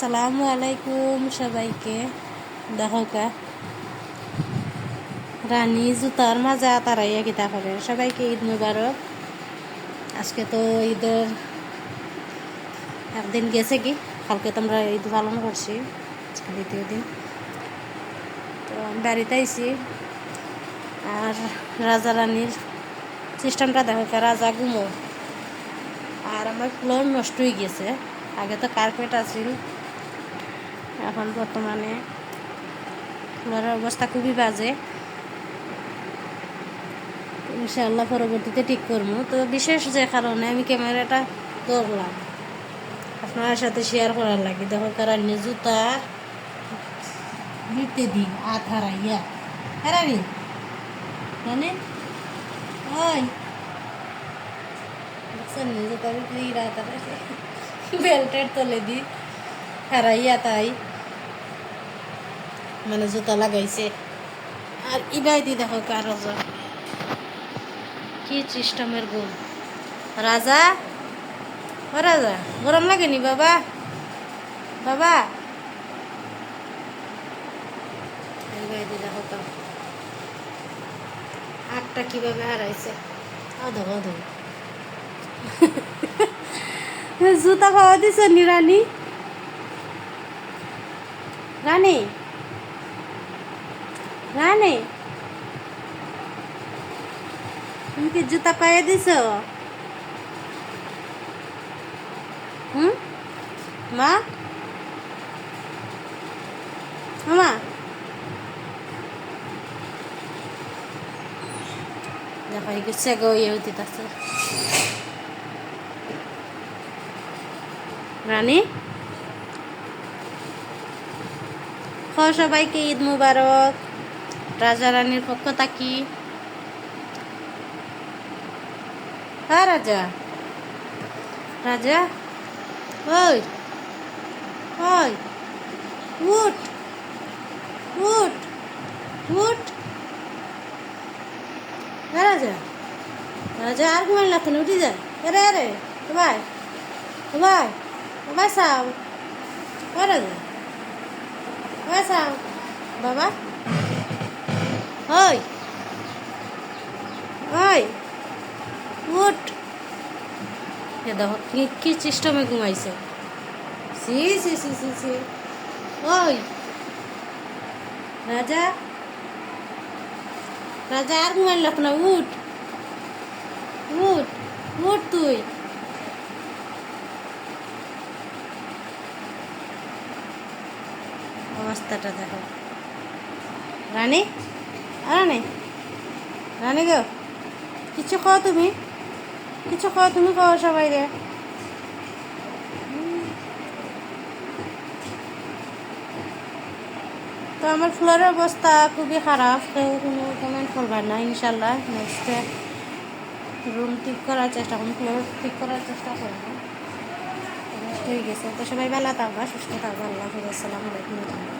আসসালামু আলাইকুম সবাইকে। দেখো কা। রানী জুতার মাজা আতারাইয়া কিতা করে সবাইকে ঈদ মুবারক। আজকে তো ঈদের একদিন গেছে কি? কালকে তো আমরা ঈদ পালন করছি। দ্বিতীয় দিন। তো বাড়িতে আইছি। আর রাজা রানীর সিস্টেমটা দেখো কা, রাজা ঘুমো। আর আমার ফ্লোর নষ্ট হয়ে গেছে। আগে তো কার্পেট আছিল। এখন বর্তমানে ফ্লোরের অবস্থা খুবই বাজে। ইনশাআল্লাহ পরবর্তীতে ঠিক করব। তো বিশেষ যে কারণে আমি ক্যামেরাটা ধরলাম। আপনার সাথে শেয়ার করার লাগে। দেখো কারণ জুতা নিতে দি হাত হারাইয়া। হারানি মানে? ওই। জুতা বেল্টের তলে দি হারাইয়া তাই। মানে জুতা লাগাইছে। আর ইবাই দি দেখো কার কি সিস্টেমের গুণ। রাজা? ও রাজা, গরম লাগেনি বাবা? বাবা? ইবাই দি দেখো তো আটটা কীভাবে হারাইছে? ও দেখো জুতা খাওয়া দিছ নি রানী? রানী? রানী তুমি কি জুতা পায়ে দিছ? হুম? মা? মা? দেখো এই সেগো ইয়ে দিতেছে রানী সবাইকে ঈদ মুবারক। রাজা রানীর পক্ষ থাকি হ্যাঁ রাজা। রাজা? ওই ওই, উঠ উঠ উঠ। হ্যাঁ রাজা। রাজা, আর ঘুমাই না উঠি যায় আরে আরে ভাই ভাই ভাই ও রাজা। ভাই সাও। বাবা। ওই। ওই, উঠ। এ দেখো, কি কি সিস্টেমে ঘুমাইছে। সি সি সি সি সি। ওই। রাজা। রাজা আর ঘুমাইল না উঠ। উঠ উঠ তুই। অবস্থাটা দেখো। রানী? রানী রানী গো, কিছু খাও তুমি? কিছু খাও তুমি খাও সবাই রে তো আমার ফ্লোরের অবস্থা খুবই খারাপ কেউ কোনো কমেন্ট করবার না ইনশাল্লাহ নেক্সটে রুম ঠিক করার চেষ্টা করুন ফ্লোর ঠিক করার চেষ্টা করব। হয়ে গেছে। তো সবাই ভালো থাকবা, সুস্থ থাকবা। আল্লাহ আসসালামু আলাইকুম।